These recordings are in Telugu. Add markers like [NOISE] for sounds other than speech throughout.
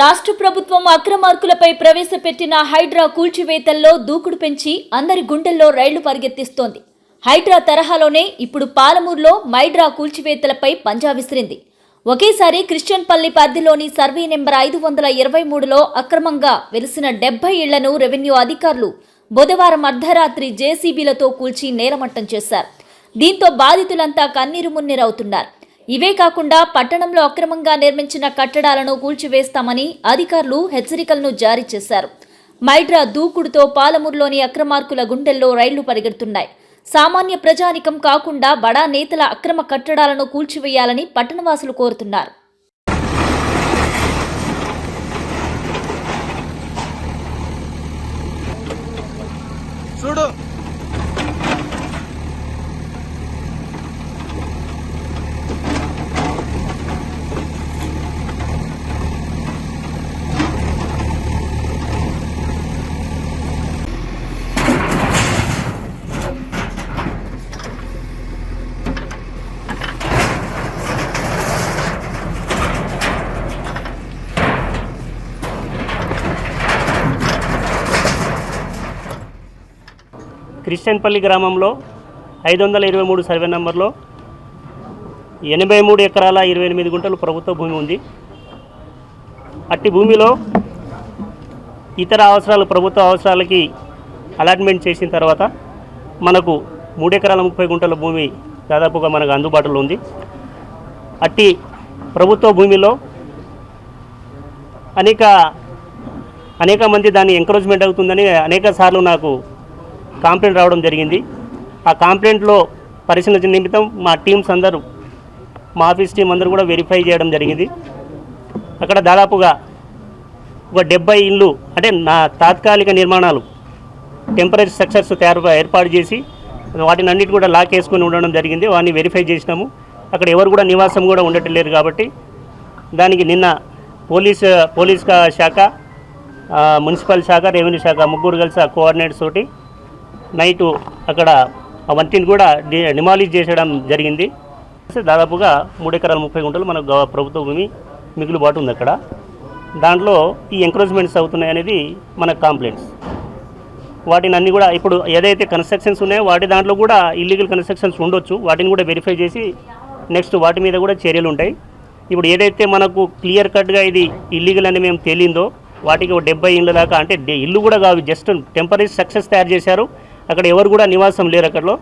రాష్ట్ర ప్రభుత్వం అక్రమార్కులపై ప్రవేశపెట్టిన హైడ్రా కూల్చివేతల్లో దూకుడు పెంచి అందరి గుండెల్లో రైళ్ళు పరిగెత్తిస్తోంది. హైడ్రా తరహాలోనే ఇప్పుడు పాలమూరులో మైడ్రా కూల్చివేతలపై పంజా విసిరింది. ఒకేసారి క్రిస్టియన్ పల్లి పరిధిలోని సర్వే నెంబర్ ఐదు వందల ఇరవై మూడులో అక్రమంగా వెలిసిన డెబ్బై ఇళ్ళను రెవెన్యూ అధికారులు బుధవారం అర్ధరాత్రి జేసీబీలతో కూల్చి నేలమట్టం చేశారు. దీంతో బాధితులంతా కన్నీరు మున్నీరవుతున్నారు. ఇవే కాకుండా పట్టణంలో అక్రమంగా నిర్మించిన కట్టడాలను కూల్చివేస్తామని అధికారులు హెచ్చరికలను జారీ చేశారు. మైడ్రా దూకుడుతో పాలమూరులోని అక్రమార్కుల గుండెల్లో రైళ్ళు పరిగెడుతున్నాయి. సామాన్య ప్రజానికం కాకుండా బడా నేతల అక్రమ కట్టడాలను కూల్చివేయాలని పట్టణవాసులు కోరుతున్నారు. క్రిస్టియన్పల్లి గ్రామంలో ఐదు వందల ఇరవై మూడు సర్వే నెంబర్లో ఎనభై మూడు ఎకరాల ఇరవై ఎనిమిది గుంటలు ప్రభుత్వ భూమి ఉంది. అట్టి భూమిలో ఇతర అవసరాలు ప్రభుత్వ అవసరాలకి అలాట్మెంట్ చేసిన తర్వాత మనకు మూడు ఎకరాల ముప్పై గుంటల భూమి దాదాపుగా మనకు అందుబాటులో ఉంది. అట్టి ప్రభుత్వ భూమిలో అనేక అనేక మంది దాన్ని ఎంకరేజ్మెంట్ అవుతుందని అనేక సార్లు నాకు కంప్లైంట్ రావడం జరిగింది. ఆ కంప్లైంట్లో పరిశీలన నిమిత్తం మా టీమ్స్ అందరూ మా ఆఫీస్ టీం అందరూ కూడా వెరిఫై చేయడం జరిగింది. అక్కడ దాదాపుగా ఒక డెబ్బై ఇళ్ళు అంటే నా తాత్కాలిక నిర్మాణాలు టెంపరీ స్ట్రక్చర్స్ తయారు ఏర్పాటు చేసి వాటిని అన్నిటి కూడా లాక్ వేసుకొని ఉండడం జరిగింది. వాటిని వెరిఫై చేసినాము. అక్కడ ఎవరు కూడా నివాసం కూడా ఉండటం లేరు కాబట్టి దానికి నిన్న పోలీస్ పోలీస్ శాఖ మున్సిపల్ శాఖ రెవెన్యూ శాఖ ముగ్గురు కలిసి ఆ కోఆర్డినేట్స్ తోటి నైటు అక్కడ ఆ వంటిని కూడా డి డిమాలిష్ చేసేయడం జరిగింది. దాదాపుగా మూడు ఎకరాల ముప్పై గుంటలు మన ప్రభుత్వ భూమి మిగులుబాటు ఉంది అక్కడ. దాంట్లో ఈ ఎంక్రోచ్మెంట్స్ అవుతున్నాయి అనేది మన కంప్లైంట్స్. వాటిని అన్ని కూడా ఇప్పుడు ఏదైతే కన్స్ట్రక్షన్స్ ఉన్నాయో వాటి దాంట్లో కూడా ఇల్లీగల్ కన్స్ట్రక్షన్స్ ఉండొచ్చు. వాటిని కూడా వెరిఫై చేసి నెక్స్ట్ వాటి మీద కూడా చర్యలు ఉంటాయి. ఇప్పుడు ఏదైతే మనకు క్లియర్ కట్గా ఇది ఇల్లీగల్ అని మేము తేలిందో వాటికి ఒక డెబ్బై ఇళ్ళ దాకా అంటే ఇల్లు కూడా కాదు జస్ట్ టెంపరీ స్ట్రక్చర్స్ తయారు చేశారు. అక్కడ ఎవరు కూడా నివాసం లేరు అక్కడలో.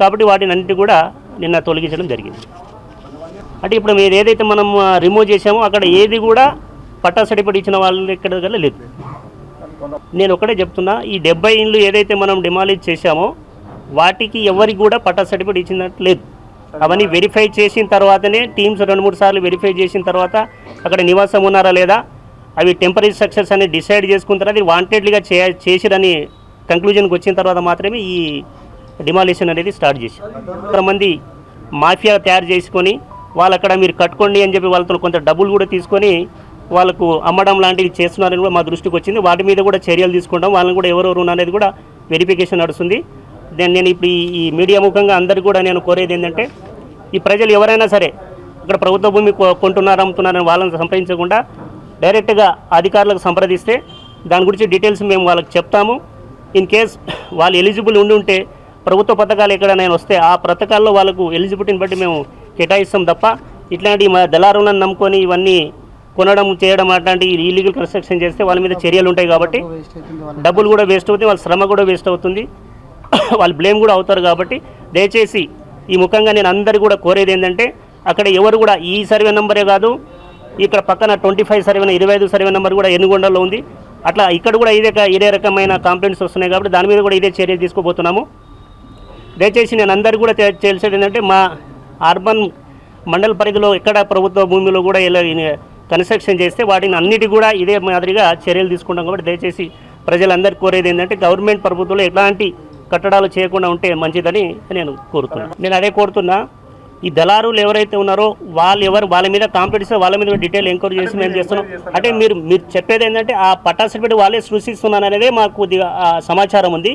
కాబట్టి వాటిని అన్నిటి కూడా నిన్న తొలగించడం జరిగింది. అంటే ఇప్పుడు మీరు ఏదైతే మనం రిమూవ్ చేశామో అక్కడ ఏది కూడా పట్టా సర్టిఫికేట్ ఇచ్చిన వాళ్ళు ఇక్కడ దగ్గర లేదు. నేను ఒకటే చెప్తున్నా ఈ డెబ్బై ఇండ్లు ఏదైతే మనం డిమాలిజ్ చేశామో వాటికి ఎవరికి కూడా పట్టా సర్టిఫికేట్ ఇచ్చినట్టు లేదు. అవన్నీ వెరిఫై చేసిన తర్వాతనే టీమ్స్ రెండు మూడు సార్లు వెరిఫై చేసిన తర్వాత అక్కడ నివాసం ఉన్నారా లేదా అవి టెంపరీ స్ట్రక్చర్స్ అని డిసైడ్ చేసుకున్న తర్వాత అది వాంటెడ్లీగా చే చేసిరని కంక్లూజన్కి వచ్చిన తర్వాత మాత్రమే ఈ డిమాలిషన్ అనేది స్టార్ట్ చేశారు. కొంతమంది మాఫియా తయారు చేసుకొని వాళ్ళు అక్కడ మీరు కట్టుకోండి అని చెప్పి వాళ్ళతో కొంత డబ్బులు కూడా తీసుకొని వాళ్ళకు అమ్మడం లాంటివి చేస్తున్నారని కూడా మా దృష్టికి వచ్చింది. వాటి మీద కూడా చర్యలు తీసుకుంటాం. వాళ్ళని కూడా ఎవరెవరు అనేది కూడా వెరిఫికేషన్ నడుస్తుంది. దెన్ నేను ఇప్పుడు ఈ- మీడియా ముఖంగా అందరికీ కూడా నేను కోరేది ఏంటంటే ఈ ప్రజలు ఎవరైనా సరే ఇక్కడ ప్రభుత్వ భూమి కొంటున్నారు అమ్ముతున్నారని వాళ్ళని సంప్రదించకుండా డైరెక్ట్గా అధికారులకు సంప్రదిస్తే దాని గురించి డీటెయిల్స్ మేము వాళ్ళకి చెప్తాము. ఇన్ కేస్ వాళ్ళు ఎలిజిబుల్ ఉండి ఉంటే ప్రభుత్వ పథకాలు ఎక్కడైనా వస్తే ఆ పథకాల్లో వాళ్ళకు ఎలిజిబిలిటీని బట్టి మేము కేటాయిస్తాం తప్ప ఇట్లాంటి మా దళారులను నమ్ముకొని ఇవన్నీ కొనడం చేయడం అట్లాంటి ఇల్లీగల్ కన్స్ట్రక్షన్ చేస్తే వాళ్ళ మీద చర్యలు ఉంటాయి కాబట్టి డబ్బులు కూడా వేస్ట్ అవుతుంది వాళ్ళ శ్రమ కూడా వేస్ట్ అవుతుంది. [COUGHS] వాళ్ళు బ్లేమ్ కూడా అవుతారు కాబట్టి దయచేసి ఈ ముఖంగా నేను అందరు కూడా కోరేది ఏంటంటే అక్కడ ఎవరు కూడా ఈ సర్వే నెంబరే కాదు ఇక్కడ పక్కన ట్వంటీ ఫైవ్ సర్వే ఇరవై ఐదు సర్వే నెంబర్ కూడా ఎన్నుగొండలో ఉంది. అట్లా ఇక్కడ కూడా ఇదే ఇదే రకమైన కంప్లైంట్స్ వస్తున్నాయి కాబట్టి దాని మీద కూడా ఇదే చర్య తీసుకోబోతున్నాము. దయచేసి నేను అందరు కూడా చేసేది తెలిసేది ఏంటంటే మా అర్బన్ మండల పరిధిలో ఎక్కడ ప్రభుత్వ భూమిలో కూడా ఇలా కన్స్ట్రక్షన్ చేస్తే వాటిని అన్నిటి కూడా ఇదే మాదిరిగా చర్యలు తీసుకుంటాం కాబట్టి దయచేసి ప్రజలందరికీ కోరేది ఏంటంటే గవర్నమెంట్ ప్రభుత్వంలో ఎలాంటి కట్టడాలు చేయకుండా ఉంటే మంచిదని నేను కోరుతున్నాను. నేను అదే కోరుతున్నా. ఈ దళారులు ఎవరైతే ఉన్నారో వాళ్ళు ఎవరు వాళ్ళ మీద కాంపిటీషన్ వాళ్ళ మీద డీటెయిల్ ఎంక్వైరీ చేసి మేము చేస్తున్నాం. అంటే మీరు మీరు చెప్పేది ఏంటంటే ఆ పట్టా సర్టిఫికేట్ వాళ్ళే సృష్టిస్తున్నాను అనేదే మాకు కొద్దిగా సమాచారం ఉంది.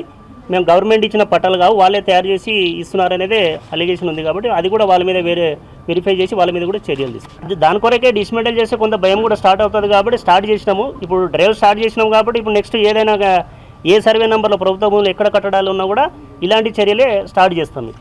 మేము గవర్నమెంట్ ఇచ్చిన పట్టాలు కావు వాళ్ళే తయారు చేసి ఇస్తున్నారనేదే అలిగేషన్ ఉంది కాబట్టి అది కూడా వాళ్ళ మీద వేరే వెరిఫై చేసి వాళ్ళ మీద కూడా చర్యలు తీసుకుంటాం దాని కొరకే డిస్మెంటల్ చేస్తే కొంత భయం కూడా స్టార్ట్ అవుతుంది కాబట్టి స్టార్ట్ చేసినాము. ఇప్పుడు డ్రైవ్ స్టార్ట్ చేసినాము కాబట్టి ఇప్పుడు నెక్స్ట్ ఏదైనా ఏ సర్వే నెంబర్లో ప్రభుత్వ భూములు ఎక్కడ కట్టడాలు ఉన్నా కూడా ఇలాంటి చర్యలే స్టార్ట్ చేస్తాం ఇక.